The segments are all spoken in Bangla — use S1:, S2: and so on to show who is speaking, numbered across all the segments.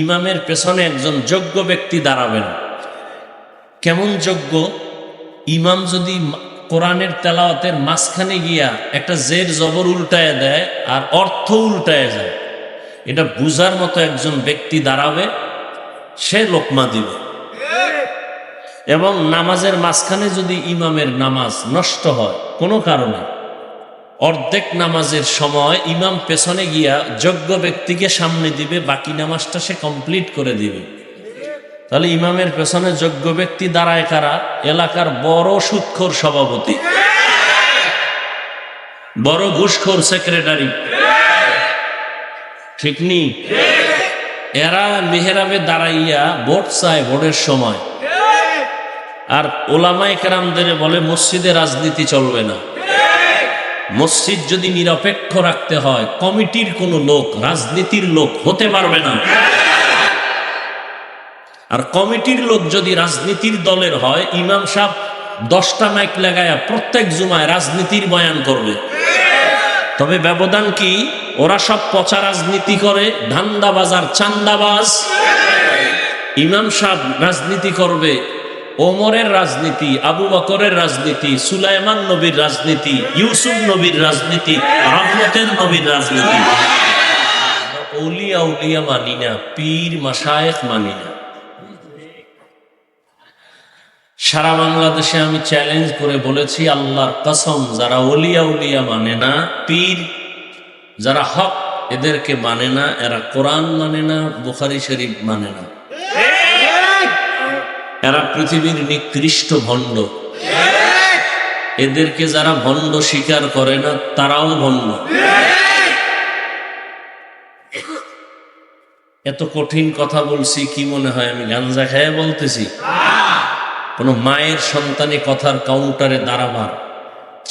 S1: ইমামের পেছনে একজন যোগ্য ব্যক্তি দাঁড়াবেন। কেমন যোগ্য? ইমাম যদি কোরআনের তেলাওয়াতের মাঝখানে গিয়া একটা জের জবর উল্টায় দেয় আর অর্থ উল্টায় যায়, এটা বুঝার মতো একজন ব্যক্তি দাঁড়াবে, সে লোকমা দিবে। এবং নামাজের মাঝখানে যদি ইমামের নামাজ নষ্ট হয়, কোনো কারণে অর্ধেক নামাজের সময় ইমাম পেছনে গিয়া যোগ্য ব্যক্তিকে সামনে দিবে, বাকি নামাজটা সে কমপ্লিট করে দিবে। তাহলে ইমামের পেছনে যোগ্য ব্যক্তি দাঁড়ায় কারা? এলাকার বড় সুৎখোর সভাপতি। বড় ঘুষখোর সেক্রেটারি ঠিক নি? এরা মেহেরাবে দাঁড়াইয়া ভোট চায় ভোটের সময়। আর ওলামায় কেরামদের বলে, মসজিদে রাজনীতি চলবে না। মসজিদ যদি নিরপেক্ষ রাখতে হয়, কমিটির কোনো লোক, রাজনীতির লোক হতে পারবে না। আর কমিটির লোক যদি রাজনীতির দলের হয়, ইমাম সাহেব দশটা মাইক লাগায়া প্রত্যেক জুমায় রাজনীতির বয়ান করবে। তবে ব্যবধান কি? ওরা সব পচা রাজনীতি করে, ধান্দাবাজ আর চান্দাবাজ। ইমাম সাহেব রাজনীতি করবে ওমরের রাজনীতি, আবু বকরের রাজনীতি, সুলাইমান নবীর রাজনীতি, ইউসুফ নবীর রাজনীতি রহমতের নবীর রাজনীতি। সারা বাংলাদেশে আমি চ্যালেঞ্জ করে বলেছি, আল্লাহর কসম, যারা ওলিয়া উলিয়া মানে না, পীর, যারা হক এদেরকে মানে না, এরা কোরআন মানে না, বুখারি শরীফ মানে না। এরা পৃথিবীর নিকৃষ্ট ভণ্ড। এদেরকে যারা ভণ্ড স্বীকার করে না, তারাও ভণ্ড। এত কঠিন কথা বলছি, কি মনে হয় আমি গাঞ্জা খেয়ে বলতেছি? কোন মায়ের সন্তানে কথার কাউন্টারে দাঁড়াবার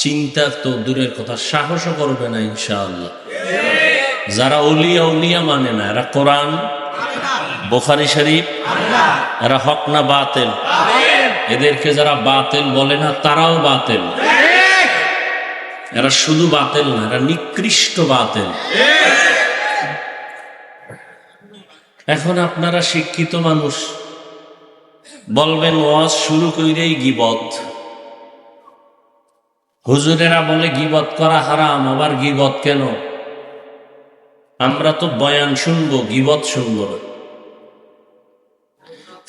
S1: চিন্তা তো দূরের কথা, সাহসও করবে না, ইনশাআল্লাহ। যারা অলিয়া উলিয়া মানে না, এরা কোরআন বোখারি শরীফ? এরা হক না বাতেল? এদেরকে যারা বাতেল বলে না, তারাও বাতেল। এরা শুধু বাতেল না, এরা নিকৃষ্ট বাতেল। এখন আপনারা শিক্ষিত মানুষ, বলবেন, ওয়াজ শুরু কইরেই গিবত। হুজুরেরা বলে, গিবত করা হারাম, আবার গিবত কেন? আমরা তো বয়ান শুনব, গিবত শুনব না।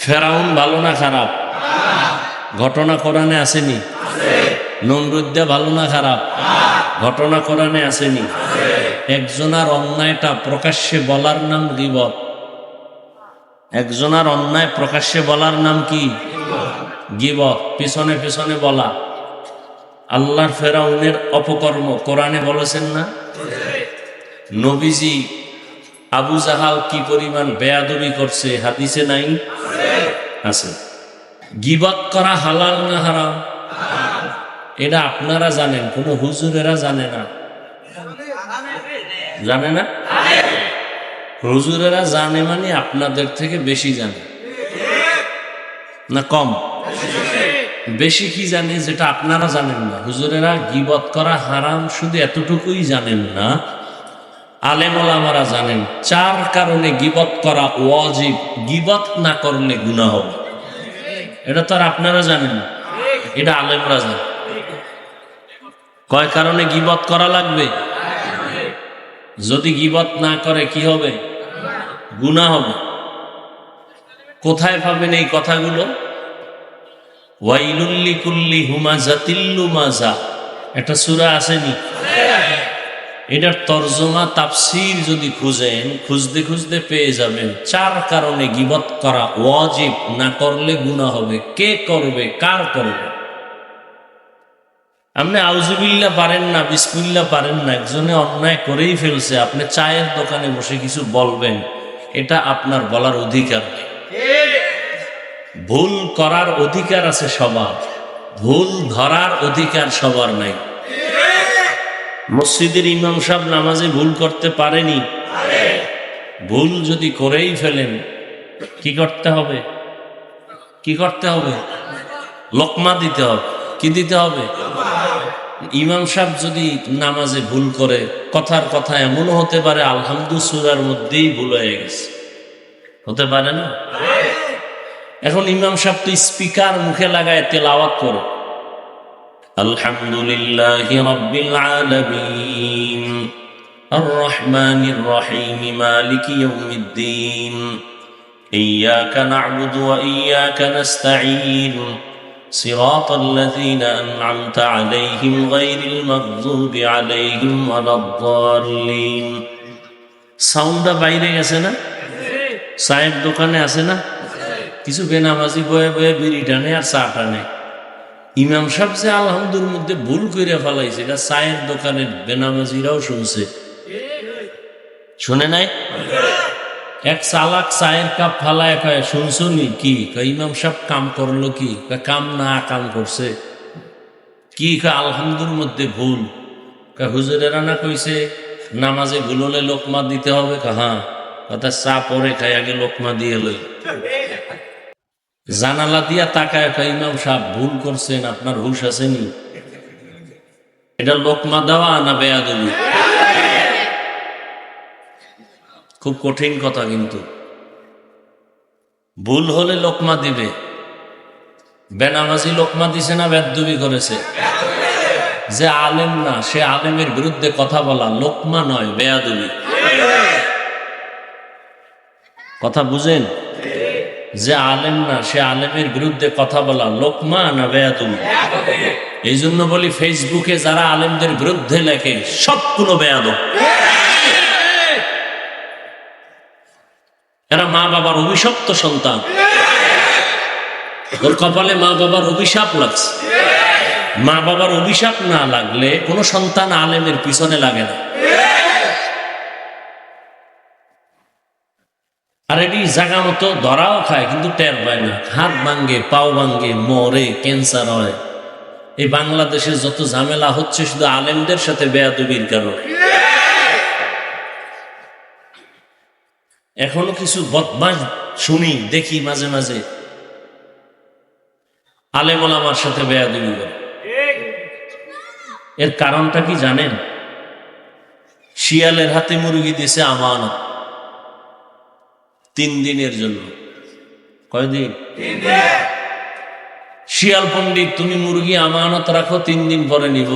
S1: ফেরাউন ভালো না খারাপ? ঘটনা কোরআনে আসেনি? নমরুদ্দা ভালো না খারাপ? ঘটনা কোরআনে আসেনি? একজনার অন্যায়টা প্রকাশ্যে বলার নাম গিবত। একজনার অন্যায় প্রকাশ্যে বলার নাম কি? গিবত। পিছনে পিছনে বলা। আল্লাহর ফেরাউনের অপকর্ম কোরআনে বলেছেন না? নবীজি আবু জাহাল কি পরিমাণ বেয়াদবি করছে, হাদিসে নাই? আছে। গিবত করা হালাল না হারাম? এটা আপনারা জানেন, কোন হুজুরেরা জানে না। জানে না? হুজুরেরা জানে মানে আপনাদের থেকে বেশি জানে। না কম? বেশি কি জানে, যেটা আপনারা জানেন না। হুজুরেরা গিবত করা হারাম শুধু এতটুকুই জানেন না আলেম ওলামারা জানেন, চার কারণে গিবত করা ওয়াজিব, গিবত না করলে গুনাহ হবে। এটা তো আর আপনারা জানেন এটা আলেমরা জানে। কয় কারণে গিবত করা লাগবে? যদি গিবত না করে কি হবে? গুনাহ হবে। কোথায় পাবেন এই কথাগুলো? ওয়াইলুল্লি কুল্লি হুমাজা তিল্লু মাজা একটা সুরা আসেনি? এটার তর্জমা, তাফসির যদি খুঁজেন, খুঁজতে খুঁজতে পেয়ে যাবেন। চার কারণে গিবত করা ওয়াজিব, না করলে গুণা হবে। কে করবে, কার করবে? আপনি আউজুবিল্লা পারেন না বিসমিল্লা পারেন না, একজনে অন্যায় করেই ফেলছে। আপনি চায়ের দোকানে বসে কিছু বলবেন, এটা আপনার বলার অধিকার ভুল করার অধিকার আছে সবার, ভুল ধরার অধিকার সবার নাই। মসজিদের ইমাম সাহেব নামাজে ভুল করতে পারেনি? ভুল যদি করেই ফেলেন, কি করতে হবে? কি করতে হবে? লকমা দিতে হবে। কি দিতে হবে? ইমাম সাহেব যদি নামাজে ভুল করে, কথার কথা এমনও হতে পারে, আলহামদু সুরার মধ্যেই ভুল হয়ে গেছে। হতে পারে না? এখন ইমাম সাহেব তো স্পিকার মুখে লাগায় তেলাওয়াত করো। আলহামদুলিল্লাহ রব্বিল আলামিন الرحمن الرحيم مالك يوم الدين إياك نعبد وإياك نستعين صراط الذين أنعمت عليهم غير المغضوب عليهم ولا الضالين সাউন্ডটা বাইরে গেছে না চায়ের দোকানে আছে না কিছু বেনামাজি বয়ে বয়ে বিড়ি টানে আর চা টানে ইমাম সাহেব যে আলহামদুর মধ্যে ভুল করে ফেলাইছে চায়ের দোকানের বেনামাজিরাও শুনছে। শুনে নাই? এক চালাক চায়ের কাপ ফালায় কয় শুনছো নি কি ইমাম সাহেব কাম করল কি? কাম না, কাম করছে। কি? আলহামদুর মধ্যে ভুল। হুজুরেরা না কইছে, নামাজে ভুল হলে লোকমা দিতে হবে? হ্যাঁ। কথা চা পরে খাই আগে লোকমা দিয়ে লই। জানালা দিয়া তাকায় কয় ইমাম সাহেব, ভুল করছেন, আপনার হুশ আসেনি। এটা লোকমা দেওয়া না বেয়াদবি? খুব কঠিন কথা কিন্তু। ভুল হলে লোকমা দিবে। বেনামাজি লোকমা দিছে না বেদবি করেছে। যে আলেম না, সে আলেমের বিরুদ্ধে কথা বলা লোকমা নয়, বেয়াদবি। কথা বুঝেন? যে আলেম না সে আলেমের বিরুদ্ধে কথা বলা লোকমা না বেয়াদবি এই জন্য বলি, ফেসবুকে যারা আলেমদের বিরুদ্ধে লেখে, সবগুলো বেয়াদব। এরা মা বাবার অভিশপ্ত সন্তান। ওর কপালে মা বাবার অভিশাপ লাগছে। মা বাবার অভিশাপ না লাগলে কোনো সন্তান আলেমের পিছনে লাগে না। আর এটি জায়গা মতো ধরাও খায়, কিন্তু টের পায় না। হাত ভাঙ্গে পাও ভাঙ্গে মরে ক্যান্সার হয়। এই বাংলাদেশে যত ঝামেলা হচ্ছে, শুধু আলেমদের সাথে বেয়াদবির কারণে। এখনও কিছু বদমাস শুনি, দেখি মাঝে মাঝে। আলেমল আমার সাথে বেয়াদবি করে। এর কারণটা কি জানেন? শিয়ালের হাতে মুরগি দিছে আমানত। তিন দিনের জন্য। কয়দিন? শিয়াল পণ্ডিত, তুমি মুরগি আমানত রাখো, তিন দিন পরে নিব।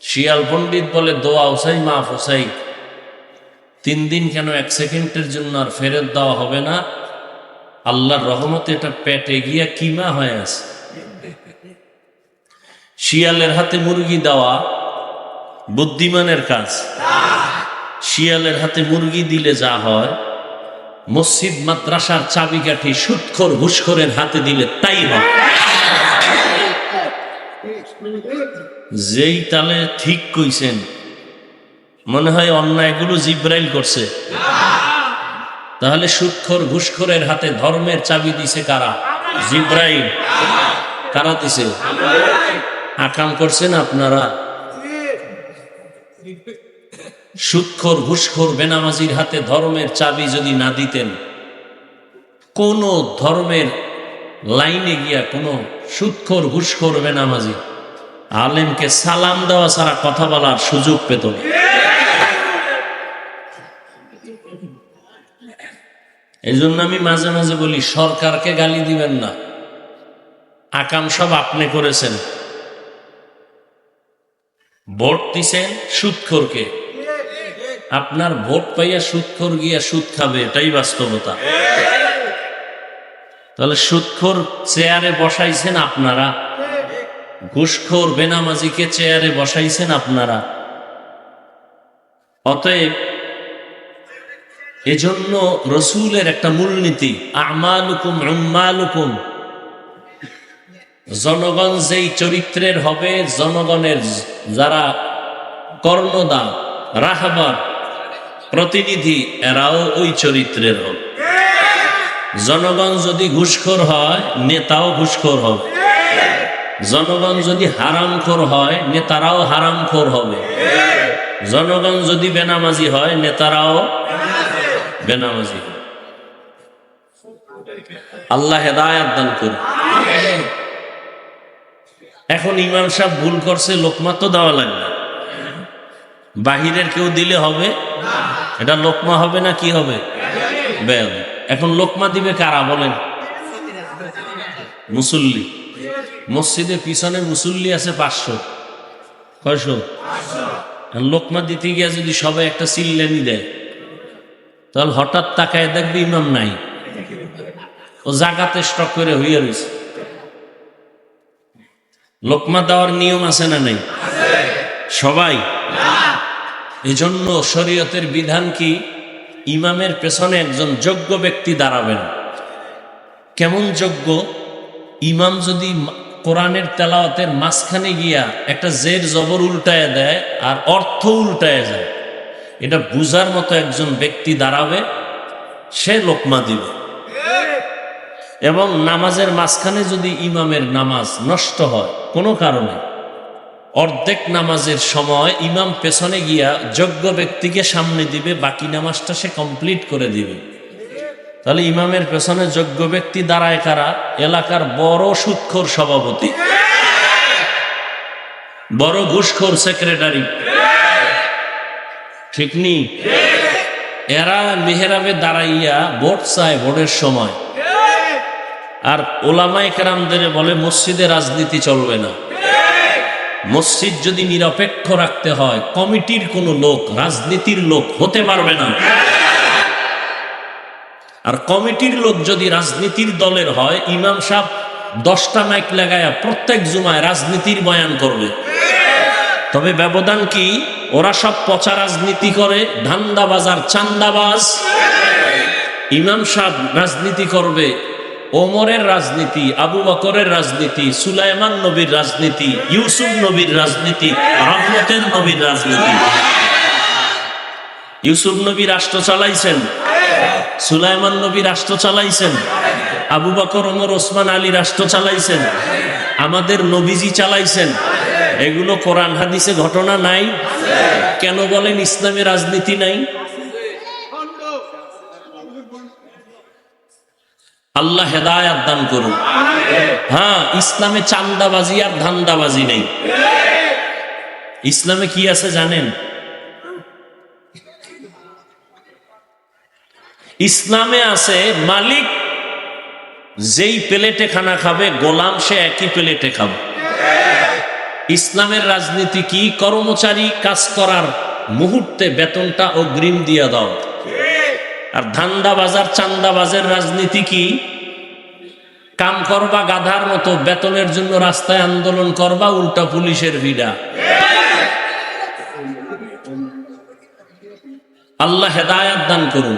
S1: শিয়াল পণ্ডিত বলে, দোয়া ওসাই মা ফোসাই তিন দিন কেন এক সেকেন্ডের জন্য আর ফেরত দেওয়া হবে না? আল্লাহর রহমতে এটা পেটে গিয়া কিমা হয়ে আছে। শিয়ালের হাতে মুরগি দেওয়া বুদ্ধিমানের কাজ। শিয়ালের হাতে মুরগি দিলে যা হয় মসজিদ মাদ্রাসার চাবিকাঠি সুৎখর ঘুষখরের হাতে দিলে তাই হয় যেই তালে ঠিক কইছেন, মনে হয় অন্যায়গুলো জিব্রাইল করছে। তাহলে সুৎখর ঘুষখোরের হাতে ধর্মের চাবি দিছে কারা? জিব্রাইল। কারা দিছে? আকাম করছেন আপনারা? সুৎখর ঘুষখোর বেনামাজির হাতে ধর্মের চাবি যদি না দিতেন, কোন ধর্মের লাইনে গিয়া কোন সুৎখর ঘুষখোর বেনামাজি আলেমকে সালাম দেওয়া ছাড়া কথা বলার সুযোগ পেত না। এই জন্য আমি মাঝে মাঝে বলি, সরকারকে গালি দিবেন না। আকাম সব আপনি করেছেন। ভোট দিছেন সুৎখরকে। আপনার ভোট পাইয়া সুৎখর গিয়া সুদ খাবে, এটাই বাস্তবতা। তাহলে সুৎখর চেয়ারে বসাইছেন আপনারা। ঘুষখোর বেনামাজিকে চেয়ারে বসাইছেন আপনারা। অতএব এজন্য রসুলের একটা মূলনীতি, আমালুকুম উম্মালুকুম। জনগণ যেই চরিত্রের হবে, জনগণের যারা কর্ণদান রাহবার প্রতিনিধি এরাও ওই চরিত্রের হবে জনগণ যদি ঘুষখোর হয়, নেতাও ঘুষখোর হবে। জনগণ যদি হারামখোর হয়, নেতারাও হারামখোর হবে। জনগণ যদি বেনামাজি হয়, নেতারাও বেনামাজি আল্লাহ হেদায়াত দান করুন। এখন ইমাম সাহেব ভুল করছে লোকমা তো দেওয়া লাগবে। বাহিরের কেউ দিলে হবে এটা লোকমা হবে না কি হবে? বেদ এখন লোকমা দিবে কারা বলেন? মুসল্লি। মসজিদের পিছনে মুসল্লি আছে পাঁচশো। কয়শো? লোকমা দিতে গিয়া যদি সবাই একটা চিল্লানি দেয়, তাহলে হঠাৎ তাকায় দেখবে ইমাম নাই। ও জাগাতে স্টক করে হইয়া রয়েছে লোকমা দেওয়ার নিয়ম আছে না নেই? সবাই? এজন্য শরীয়তের বিধান কি? ইমামের পেছনে একজন যোগ্য ব্যক্তি দাঁড়াবেন। কেমন যোগ্য? ইমাম যদি কোরআনের তেলাওয়াতের মাঝখানে গিয়া একটা জের জবর উল্টায় দেয় আর অর্থ উল্টায় যায়, এটা বুঝার মতো একজন ব্যক্তি দাঁড়াবে, সে লোকমা দিবে। এবং নামাজের মাঝখানে যদি ইমামের নামাজ নষ্ট হয়, কোনো কারণে অর্ধেক নামাজের সময় ইমাম পেছনে গিয়া যোগ্য ব্যক্তিকে সামনে দিবে, বাকি নামাজটা সে কমপ্লিট করে দিবে। তাহলে ইমামের পেছনে যোগ্য ব্যক্তি দাঁড়ায় কারা? এলাকার বড় সুৎখোর সভাপতি। বড় ঘুষখোর সেক্রেটারি। ঠিক নি? এরা মেহেরাবে দাঁড়াইয়া ভোট চায় ভোটের সময়। আর ওলামায় কেরামদের বলে, মসজিদে রাজনীতি চলবে না। মসজিদ যদি নিরপেক্ষ রাখতে হয়, কমিটির কোনো লোক, রাজনীতির লোক হতে পারবে না। আর কমিটির লোক যদি রাজনীতির দলের হয়, ইমাম সাহেব দশটা মাইক লাগায়া প্রত্যেক জুমায় রাজনীতির বয়ান করবে। তবে ব্যবধান কি? ওরা সব পচা রাজনীতি করে ধান্দাবাজার চান্দাবাজ। ইমাম সাহেব রাজনীতি করবে ওমরের রাজনীতি, আবু বকরের রাজনীতি, সুলাইমান নবীর রাজনীতি, ইউসুফ নবীর রাজনীতি রহমতের নবীর রাজনীতি। ইউসুফ নবী রাষ্ট্র চালাইছেন, সুলাইমান নবী রাষ্ট্র চালাইছেন, আবু বকর, ওমর, ওসমান, আলী রাষ্ট্র চালাইছেন, আমাদের নবীজি চালাইছেন। এগুলো কোরআন, হাদিসে ঘটনা নাই। কেন বলেন ইসলামে রাজনীতি নাই? আল্লাহ হেদায়াত দান করুন। হ্যাঁ ইসলামে চান্দাবাজি আর ধান্দাবাজি নেই। ইসলামে কি আছে জানেন? ইসলামে আছে মালিক যেই প্লেটে খানা খাবে, গোলাম সে একই প্লেটে খাবে। ইসলামের রাজনীতি কি? কর্মচারী কাজ করার মুহূর্তে বেতনটা অগ্রিম দিয়ে দাও। আর ধান্দাবাজার বাজার চান্দা বাজার রাজনীতি কি? কাম করবা গাধার মতো, বেতনের জন্য রাস্তায় আন্দোলন করবা, উল্টা পুলিশের ভিড়া। আল্লাহ হেদায়াত দান করুন।